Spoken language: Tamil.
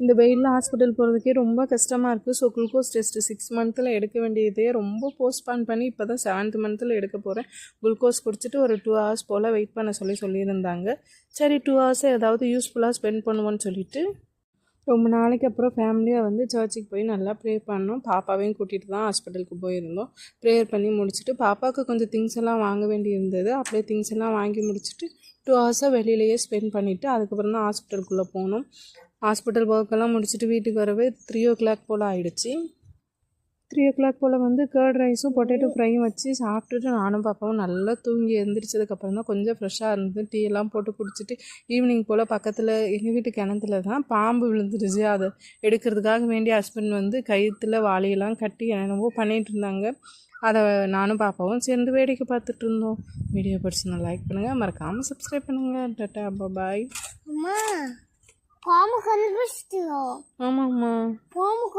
இந்த வெயிலில் ஹாஸ்பிட்டல் போகிறதுக்கே ரொம்ப கஷ்டமாக இருக்குது ஸோ குளுக்கோஸ் டெஸ்ட்டு சிக்ஸ் மந்த்தில் எடுக்க வேண்டியதே ரொம்ப போஸ்ட்பான் பண்ணி இப்போ தான் செவன்த் மந்த்தில் எடுக்க போகிறேன் குளுக்கோஸ் குடிச்சிட்டு ஒரு டூ ஹவர்ஸ் போல் வெயிட் பண்ண சொல்லி சொல்லியிருந்தாங்க. சரி டூ ஹவர்ஸை ஏதாவது யூஸ்ஃபுல்லாக ஸ்பெண்ட் பண்ணுவோன்னு சொல்லிட்டு ரொம்ப நாளைக்கு அப்புறம் ஃபேமிலியாக வந்து சர்ச்சுக்கு போய் நல்லா ப்ரே பண்ணோம். பாப்பாவையும் கூட்டிகிட்டு தான் ஹாஸ்பிட்டலுக்கு போயிருந்தோம். ப்ரேயர் பண்ணி முடிச்சுட்டு பாப்பாவுக்கு கொஞ்சம் திங்ஸ் எல்லாம் வாங்க வேண்டி இருந்தது. அப்படியே திங்ஸ் எல்லாம் வாங்கி முடிச்சுட்டு டூ ஹவர்ஸாக வெளியிலேயே ஸ்பெண்ட் பண்ணிவிட்டு அதுக்கப்புறம் தான் ஹாஸ்பிட்டலுக்குள்ளே போனோம். ஹாஸ்பிட்டல் ஒர்க்கெல்லாம் முடிச்சுட்டு வீட்டுக்கு வரவே த்ரீ ஓ கிளாக் போல் ஆகிடுச்சி த்ரீ ஓ கிளாக் போல் வந்து கேர்ட் ரைஸும் பொட்டேட்டோ ஃப்ரையும் வச்சு சாப்பிட்டுட்டு நானும் பாப்பாவும் நல்லா தூங்கி எழுந்திரிச்சதுக்கப்புறம் தான் கொஞ்சம் ஃப்ரெஷ்ஷாக இருந்து டீ எல்லாம் போட்டு குடிச்சிட்டு ஈவினிங் போல் பக்கத்தில் எங்கள் வீட்டு கிணத்துல தான் பாம்பு விழுந்துருச்சு. அதை எடுக்கிறதுக்காக வேண்டிய ஹஸ்பண்ட் வந்து கயிற்றுல வாளியெல்லாம் கட்டி என்னென்னவோ பண்ணிகிட்டு இருந்தாங்க. அதை நானும் பாப்பாவும் சேர்ந்து வேடிக்கை பார்த்துட்டு இருந்தோம். வீடியோ பிடிச்சிருந்தா லைக் பண்ணுங்கள் மறக்காமல் சப்ஸ்கிரைப் பண்ணுங்கள் டாட்டா பாய் அம்மா. பாம்பு கண்டுபிடிச்சிட்டியோ ஆமாம்மா. பாம்பு